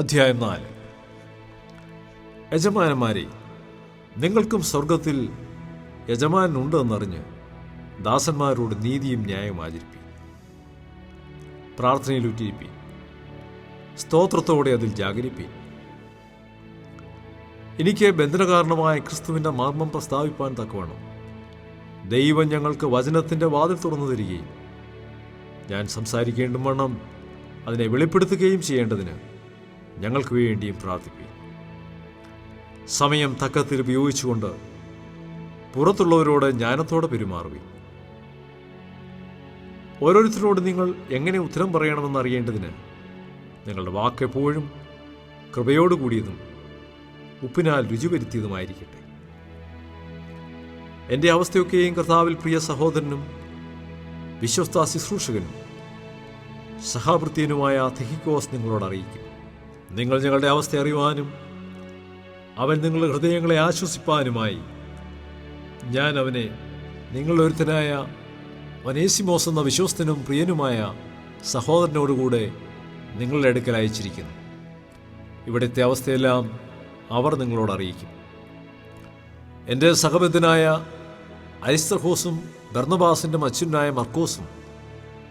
അധ്യായം നാല്. യജമാനന്മാരെ നിങ്ങൾക്കും സ്വർഗത്തിൽ യജമാനുണ്ട് എന്നറിഞ്ഞ് ദാസന്മാരോട് നീതിയും ന്യായവും ആചരിപ്പി പ്രാർത്ഥനയിൽ ഉറ്റിരിപ്പി സ്തോത്രത്തോടെ അതിൽ ജാഗരിപ്പി എനിക്ക് ബന്ധനകാരണമായ ക്രിസ്തുവിന്റെ മർമ്മം പ്രസ്താവിപ്പാൻ തക്കവണ്ണം ദൈവം ഞങ്ങൾക്ക് വചനത്തിന്റെ വാതിൽ തുറന്നു തരികയും ഞാൻ സംസാരിക്കേണ്ടും വണ്ണം അതിനെ വെളിപ്പെടുത്തുകയും ചെയ്യേണ്ടതിന് ഞങ്ങൾക്ക് വേണ്ടിയും പ്രാർത്ഥിപ്പി സമയം തക്കത്തിൽ ഉപയോഗിച്ചുകൊണ്ട് പുറത്തുള്ളവരോട് ജ്ഞാനത്തോടെ പെരുമാറുകയും ഓരോരുത്തരോട് നിങ്ങൾ എങ്ങനെ ഉത്തരം പറയണമെന്ന് അറിയേണ്ടതിന് നിങ്ങളുടെ വാക്ക് എപ്പോഴും കൃപയോടുകൂടിയതും ഉപ്പിനാൽ രുചി വരുത്തിയതുമായിരിക്കട്ടെ. എന്റെ അവസ്ഥയൊക്കെയും കർത്താവിൽ പ്രിയ സഹോദരനും വിശ്വസ്ത ശുശ്രൂഷകനും സഹാവൃത്തിയനുമായ തിഹിക്കോസ് നിങ്ങളോട് അറിയിക്കും നിങ്ങൾ ഞങ്ങളുടെ അവസ്ഥ അറിയുവാനും അവൻ നിങ്ങളുടെ ഹൃദയങ്ങളെ ആശ്വസിപ്പാനുമായി ഞാൻ അവനെ നിങ്ങളൊരുത്തനായ വനേസിമോസ് എന്ന വിശ്വസ്തനും പ്രിയനുമായ സഹോദരനോടുകൂടെ നിങ്ങളുടെ അടുക്കൽ അയച്ചിരിക്കുന്നു. ഇവിടുത്തെ അവസ്ഥയെല്ലാം അവർ നിങ്ങളോട് അറിയിക്കും. എന്റെ സഹബദ്ധനായ അരിസ്തഹോസും ബർണബാസിന്റെ മച്ചുനായ മർക്കോസും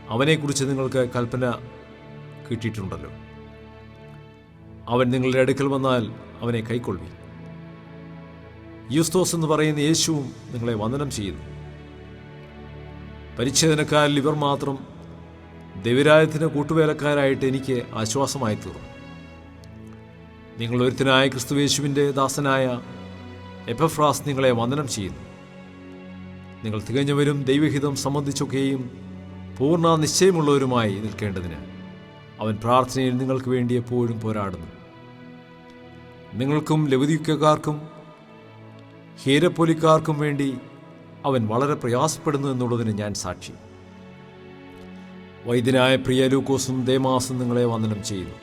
അവനെക്കുറിച്ച് നിങ്ങൾക്ക് കൽപ്പന കിട്ടിയിട്ടുണ്ടല്ലോ. അവൻ നിങ്ങളുടെ അടുക്കൽ വന്നാൽ അവനെ കൈക്കൊള്ളി യൂസ്തോസ് എന്ന് പറയുന്ന യേശുവും നിങ്ങളെ വന്ദനം ചെയ്യുന്നു. പരിച്ഛേദനക്കാരിൽ ഇവർ മാത്രം ദൈവരായത്തിന് കൂട്ടുവേലക്കാരായിട്ട് എനിക്ക് ആശ്വാസമായി തീർന്നു നിങ്ങൾ ഒരുത്തനായ ക്രിസ്തുവേശുവിന്റെ ദാസനായ എപ്പഫ്രാസ് നിങ്ങളെ വന്ദനം ചെയ്യുന്നു. നിങ്ങൾ തികഞ്ഞവരും ദൈവഹിതം സംബന്ധിച്ചൊക്കെയും പൂർണ നിശ്ചയമുള്ളവരുമായി നിൽക്കേണ്ടതിന് അവൻ പ്രാർത്ഥനയിൽ നിങ്ങൾക്ക് വേണ്ടി എപ്പോഴും പോരാടുന്നു. നിങ്ങൾക്കും ലവതിക്കാർക്കും ഹീരപ്പൊലിക്കാർക്കും വേണ്ടി അവൻ വളരെ പ്രയാസപ്പെടുന്നു എന്നുള്ളതിന് ഞാൻ സാക്ഷി. വൈദ്യനായ പ്രിയ ലൂക്കോസും ദേമാസും നിങ്ങളെ വന്ദനം ചെയ്യുന്നു.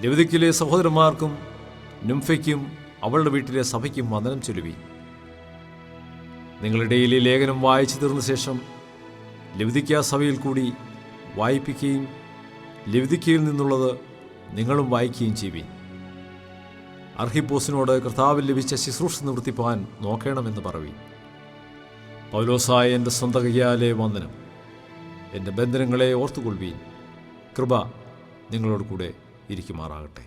ലവതിക്കിലെ സഹോദരന്മാർക്കും നുംഫയ്ക്കും അവളുടെ വീട്ടിലെ സഭയ്ക്കും വന്ദനം ചൊല്ലുവി നിങ്ങളുടെ ഈ ലേഖനം വായിച്ചു തീർന്ന ശേഷം ലവിതിക്ക സഭയിൽ കൂടി വായിപ്പിക്കുകയും ലവിതിക്കയിൽ നിന്നുള്ളത് നിങ്ങളും വായിക്കുകയും ചെയ്യുവിൻ. അർഹിപ്പോസിനോട് കർത്താവിൽ ലഭിച്ച ശുശ്രൂഷ നിവർത്തിപ്പാൻ നോക്കണമെന്ന് പറവി. പൗലോസായ എന്റെ സ്വന്തം കയ്യാലെ വന്ദനം. എന്റെ ബന്ധനങ്ങളെ ഓർത്തുകൊള്ളുവീൻ. കൃപ നിങ്ങളോട് കൂടെ ഇരിക്കുമാറാകട്ടെ.